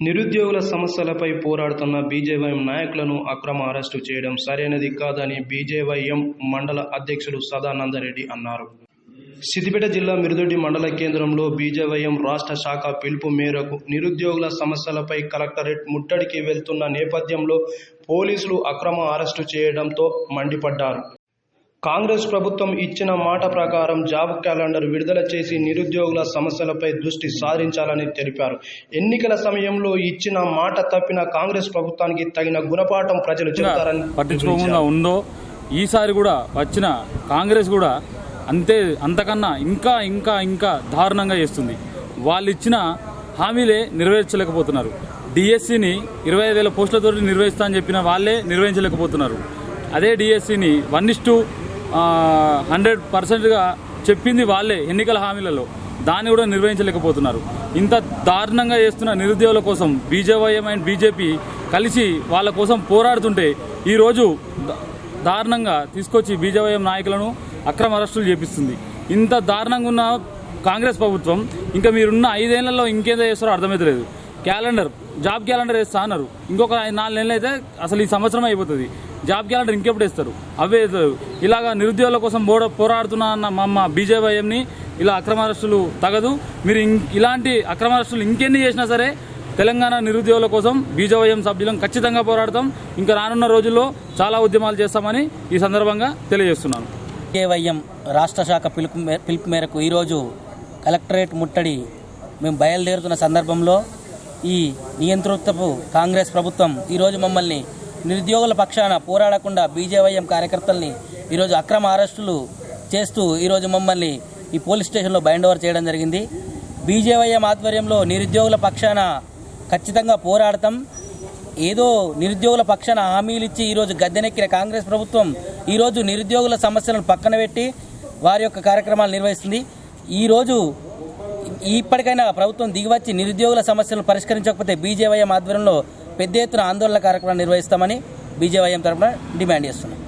నిరుద్యోగుల సమస్యలపై పోరాడుతున్న బీజేవైఎం నాయకులను అక్రమ అరెస్టు చేయడం సరైనది కాదని బీజేవైఎం మండల అధ్యక్షులు సదానందరెడ్డి అన్నారు. సిద్దిపేట జిల్లా మిరుదొడ్డి మండల కేంద్రంలో బీజేవైఎం రాష్ట్ర శాఖ పిలుపు మేరకు నిరుద్యోగుల సమస్యలపై కలెక్టరేట్ ముట్టడికి వెళ్తున్న నేపథ్యంలో పోలీసులు అక్రమ అరెస్టు చేయడంతో మండిపడ్డారు. కాంగ్రెస్ ప్రభుత్వం ఇచ్చిన మాట ప్రకారం జాబ్ క్యాలెండర్ విడుదల చేసి నిరుద్యోగుల సమస్యలపై దృష్టి సారించాలని తెలిపారు. ఎన్నికల సమయంలో ఇచ్చిన మాట తప్పిన కాంగ్రెస్ ప్రభుత్వానికి తగిన గుణపాఠం ప్రజలు చెబుతారని పట్టించుకోకుండా ఉందో ఈసారి కూడా వచ్చిన కాంగ్రెస్ కూడా అంతే అంతకన్నా ఇంకా ఇంకా ఇంకా దారుణంగా చేస్తుంది. వాళ్ళు ఇచ్చిన హామీలే నెరవేర్చలేకపోతున్నారు. డిఎస్సిని ఇరవై ఐదు వేల పోస్టులతో నిర్వహిస్తా అని చెప్పిన వాళ్ళే నిర్వహించలేకపోతున్నారు. అదే డిఎస్సిని వన్ ఇస్ టూ హండ్రెడ్ పర్సెంట్గా చెప్పింది వాళ్ళే ఎన్నికల హామీలలో. దాన్ని కూడా నిర్వహించలేకపోతున్నారు. ఇంత దారుణంగా చేస్తున్న నిరుద్యోగుల కోసం బీజేవైఎం అండ్ బీజేపీ కలిసి వాళ్ళ కోసం పోరాడుతుంటే ఈరోజు దారుణంగా తీసుకొచ్చి బీజేవైఎం నాయకులను అక్రమ అరెస్టులు చేపిస్తుంది. ఇంత దారుణంగా ఉన్న కాంగ్రెస్ ప్రభుత్వం ఇంకా మీరున్న ఐదేళ్ళలో ఇంకేదో చేస్తారో అర్థమవుతలేదు క్యాలెండర్ జాబ్ క్యాలెండర్ వేస్తా అన్నారు. ఇంకొక నాలుగు నెలలు అయితే అసలు ఈ సంవత్సరం అయిపోతుంది. జాబ్ క్యాలెండర్ ఇంకెప్పుడు ఇస్తారు? అవే ఇలాగా నిరుద్యోగుల కోసం బోడ పోరాడుతున్నా అన్న మా అమ్మ బీజేవైఎంని ఇలా అక్రమ అరెస్టులు తగదు. మీరు ఇం- ఇలాంటి అక్రమ అరెస్టులు ఇంకెన్ని చేసినా సరే తెలంగాణ నిరుద్యోగుల కోసం బీజేవైఎం సభ్యులం ఖచ్చితంగా పోరాడతాం. ఇంకా రానున్న రోజుల్లో చాలా ఉద్యమాలు చేస్తామని ఈ సందర్భంగా తెలియజేస్తున్నాను. కేవైఎం రాష్ట్ర శాఖ పిలుపు మే- పిలుపు మేరకు ఈరోజు కలెక్టరేట్ ముట్టడి మేము బయలుదేరుతున్న సందర్భంలో ఈ నియంతృత్వపు కాంగ్రెస్ ప్రభుత్వం ఈరోజు మమ్మల్ని నిరుద్యోగుల పక్షాన పోరాడకుండా బీజేవైఎం కార్యకర్తల్ని ఈరోజు అక్రమ అరెస్టులు చేస్తూ ఈరోజు మమ్మల్ని ఈ పోలీస్ స్టేషన్లో బైండ్ ఓవర్ చేయడం జరిగింది. బీజేవైఎం ఆధ్వర్యంలో నిరుద్యోగుల పక్షాన ఖచ్చితంగా పోరాడతాం. ఏదో నిరుద్యోగుల పక్షాన హామీలు ఇచ్చి ఈరోజు గద్దెనెక్కిన కాంగ్రెస్ ప్రభుత్వం ఈరోజు నిరుద్యోగుల సమస్యలను పక్కన పెట్టి వారి యొక్క కార్యక్రమాలు నిర్వహిస్తుంది. ఈరోజు ఇప్పటికైనా ప్రభుత్వం దిగివచ్చి నిరుద్యోగుల సమస్యలను పరిష్కరించకపోతే బీజేవైఎం ఆధ్వర్యంలో పెద్ద ఎత్తున ఆందోళన కార్యక్రమాలు నిర్వహిస్తామని బీజేవైఎం తరఫున డిమాండ్ చేస్తున్నాం.